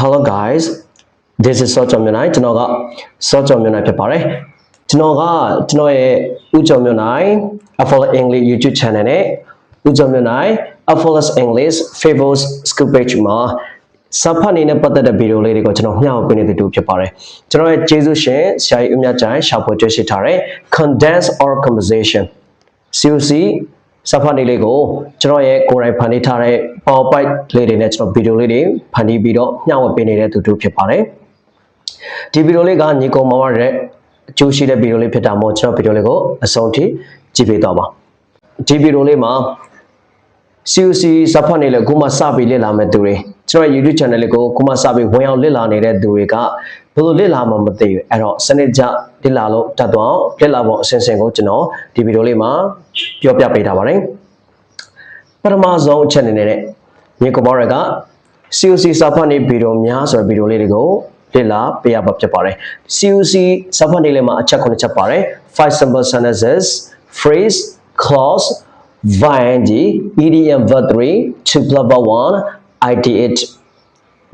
Hello guys this is စောကျော်မြနိုင်ကျွန်တော်ကစောကျော်မြနိုင်ဖြစ်ပါတယ်ကျွန်တော်ကကျွန်တော်ရဲ့ဦးကျော်မြနိုင် Affordable English YouTube channel နဲ့ဦးကျော်မြနိုင် Affordable English Favors School page မှာစာဖတ်နေနဲ့ပတ်သက်တဲ့ဗီဒီယိုလေးတွေကိုကျွန်တော်မျှဝေပေးနေတဲ့တူဖြစ်ပါတယ်ကျွန်တော်ရဲ့ကျေးဇူးရှင်ဆရာကြီးဦးမြတ်ကြိုင်ရှာဖွေတွေ့ရှိထားတဲ့ condense or conversation COC စာဖတ်နေလေးကိုကျွန်တော်ရဲ့ကိုယ်တိုင်ဖန်တီးထားတဲ့ PowerPoint လေးတွေနဲ့ကျွန်တော်ဗီဒီယိုလေးတွေဖန်တီးပြီးတော့မျှဝေပေးနေတဲ့သူတူဖြစ်ပါတယ်ဒီဗီဒီယိုလေးကညီကောင်မောင်ရတဲ့အကျိုးရှိတဲ့ဗီဒီယိုလေးဖြစ်တာမို့ကျွန်တော်ဗီဒီယိုလေးကိုအဆုံးထိကြည့်ပေးတော့ပါဒီဗီဒီယိုလေးမှာ CUC စဖတ်နေလေခုမှစပြီးလေ့လာမဲ့သူတွေ ကျွန်တော် YouTube channel လေးကိုခုမှစပြီးဝင်အောင်လေ့လာနေတဲ့သူတွေကဘယ်လိုလေ့လာမှမသိဘူးအဲ့တော့စနစ်ကျလေ့လာလို့တတ်တော့လေ့လာဖို့အစဉ်စဉ်ကိုကျွန်တော်ဒီဗီဒီယိုလေးမှာပြောပြပေးထားပါတယ်ပထမဆုံးအချက်အနေနဲ့ညီကမောရက CUC စဖတ်နေဗီဒီယိုများဆိုတဲ့ဗီဒီယိုလေးတွေကိုလေ့လာပေးရပါဖြစ်ပါတယ် CUC စဖတ်နေလေမှာအချက်9ချက်ပါတယ် five simple sentences phrase clause ing idiom verb 3 to blah blah 1 id8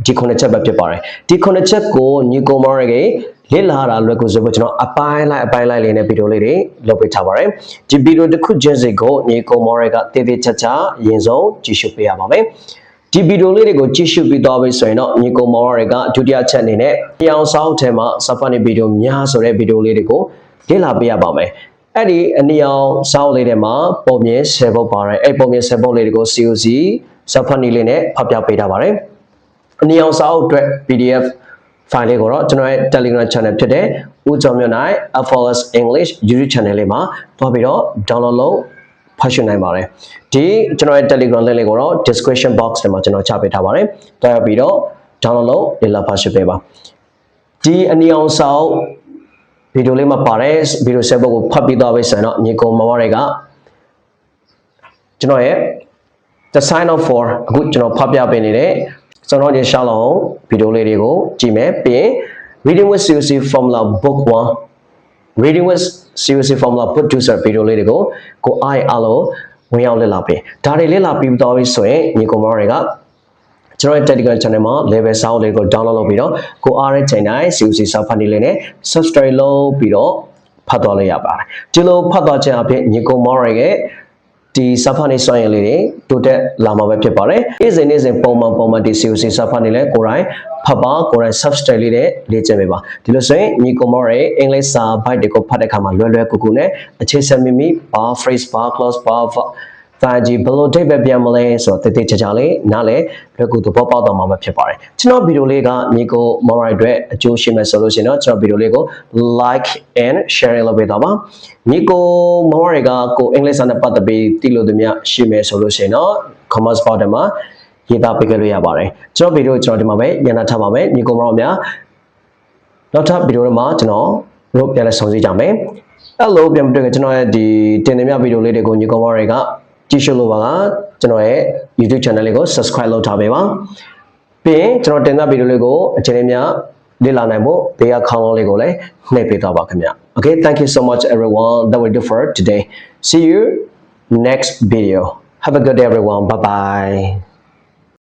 ဒီခုနှစ်ချက်ပဲဖြစ်ပါတယ်ဒီခုနှစ်ချက်ကိုညီကိုမောရကေလေ့လာတာလွယ်ကူစေဖို့ကျွန်တော်အပိုင်းလိုက်အပိုင်းလိုက်လေးနဲ့ဗီဒီယိုလေးတွေလုပ်ပေးထားပါတယ်ဒီဗီဒီယိုတစ်ခုချင်းစီကိုညီကိုမောရကတည်တည်ချာချာအရင်ဆုံးကြည့်ရှုပေးရပါမယ်ဒီဗီဒီယိုလေးတွေကိုကြည့်ရှုပြီးသွားပြီဆိုရင်တော့ညီကိုမောရကဒုတိယချက်အနေနဲ့ပြောင်ဆောင်ထဲမှာစဖတ်နေဗီဒီယိုများဆိုတဲ့ဗီဒီယိုလေးတွေကိုလေ့လာပေးရပါမယ်အဲ့ဒီအနီအောင်စောင်းလေးထဲမှာပုံမြင်10ပုတ်ပါတယ်အဲ့ပုံမြင်10ပုတ်လေးတွေကို COC စဖတ်နေလေးနဲ့ဖတ်ပြပေးထားပါတယ်အနည်းအောင်စာအုပ်အတွက် PDF file လေးကိုတော့ကျွန်တော်ရဲ့ Telegram channel ဖြစ်တဲ့ဦးကျော်မြတ်နိုင် Affordable English YouTube channel လေးမှာသွားပြီးတော့ download လုပ်ဖတ်ရှုနိုင်ပါတယ်ဒီကျွန်တော်ရဲ့ Telegram link လေးကိုတော့ description box ထဲမှာကျွန်တော်ချပေးထားပါတယ်တွားပြီးတော့ download လုပ်လေ့လာဖတ်ရှုပေးပါဒီအနည်းအောင်စာအုပ်ဗီဒီယိုလေးမှာပါတဲ့ဗီဒီယိုဆက်ဘုတ်ကိုဖတ်ပြီးသွားပြီဆိုရင်တော့ညီကောင်မမတွေကကျွန်တော်ရဲ့ the sign of for အခုကျွန်တော်ဖတ်ပြပေးနေတဲ့ကျွန်တော်ဒီရှာလောင်းဗီဒီယိုလေးတွေကိုကြည့်မယ်ပြီးရင် reading with CUC formula book 1 reading with CUC formula book 2ဆိုတဲ့ဗီဒီယိုလေးတွေကိုကိုအားရအားလို့ဝင်ရောက်လေ့လာပေးဒါတွေလေ့လာပြီးတော့ပြီဆိုရင်ညီကောင်မတွေကကျွန်တော်ရဲ့ Telegram channel မှာ level စာအုပ်လေးကို download လုပ်ပြီးတော့ကိုအားတဲ့ချိန်တိုင်း CUC စာဖတ်နေလေးနဲ့ subscribe လုပ်ပြီးတော့ဖတ်သွားလို့ရပါတယ်ဒီလိုဖတ်သွားခြင်းအပြင်ညီကောင်မောရရဲ့ ဒီစာဖတ်နေစွမ်းရည်လေးတွေတိုးတက်လာမှာပဲဖြစ်ပါတယ်။နေ့စဉ်နေ့စဉ်ပုံမှန်ပုံမှန်ဒီ COC စာဖတ်နေလဲကိုယ်တိုင်ဖတ်ပါကိုယ်တိုင် substance လေးတွေလေ့ကျင့်ပေးပါ။ဒီလိုဆိုရင်ညီကောင်မရဲ့အင်္ဂလိပ်စာ byte တွေကိုဖတ်တဲ့အခါမှာလွယ်လွယ်ကူကူနဲ့အခြေစက်မိမိ bar phrase bar clause bar 5G ဘယ်လိုတိတ်ပဲပြန်မလဲဆိုတော့တည်တည်ချာချာလေးနားလေလွယ်ကူသဘောပေါက်တော့မှာမဖြစ်ပါတယ်ကျွန်တော်ဗီဒီယိုလေးကမြေကို mobile အတွက်အကျိုးရှိမယ်ဆိုလို့ရှိရင်တော့ကျွန်တော်ဗီဒီယိုလေးကို like and share လုပ်ပေးတော့ပါမြေကို mobile ကကိုအင်္ဂလိပ်စာနဲ့ပတ်သက်ပြီးသိလို့တည်းများရှိမယ်ဆိုလို့ရှိရင်တော့ commerce board မှာရေးသားပေးကြလို့ရပါတယ်ကျွန်တော်ဗီဒီယိုကျွန်တော်ဒီမှာပဲညံတာထားပါမယ်မြေကို mobile များနောက်ထပ်ဗီဒီယိုတွေမှာကျွန်တော်တို့ပြန်လဲဆုံစည်းကြမယ်အဲ့လိုပြန်ပြတွေ့ကြကျွန်တော်ရဲ့ဒီတင်နေမြဗီဒီယိုလေးတွေကိုညီကောင်မတွေက ကြည့်ရှုလို့ပါကကျွန်တော်ရဲ့ YouTube channel လေးကို subscribe လုပ်ထားပေးပါပြီးရင်ကျွန်တော်တင်တဲ့ဗီဒီယိုလေးကိုအချိန်လေးများလေ့လာနိုင်ဖို့ဘေးကခေါင်းလုံးလေးကိုလည်းနှိပ်ပေးသွားပါခင်ဗျ Okay thank you so much everyone that will do for today see you next video have a good day everyone bye bye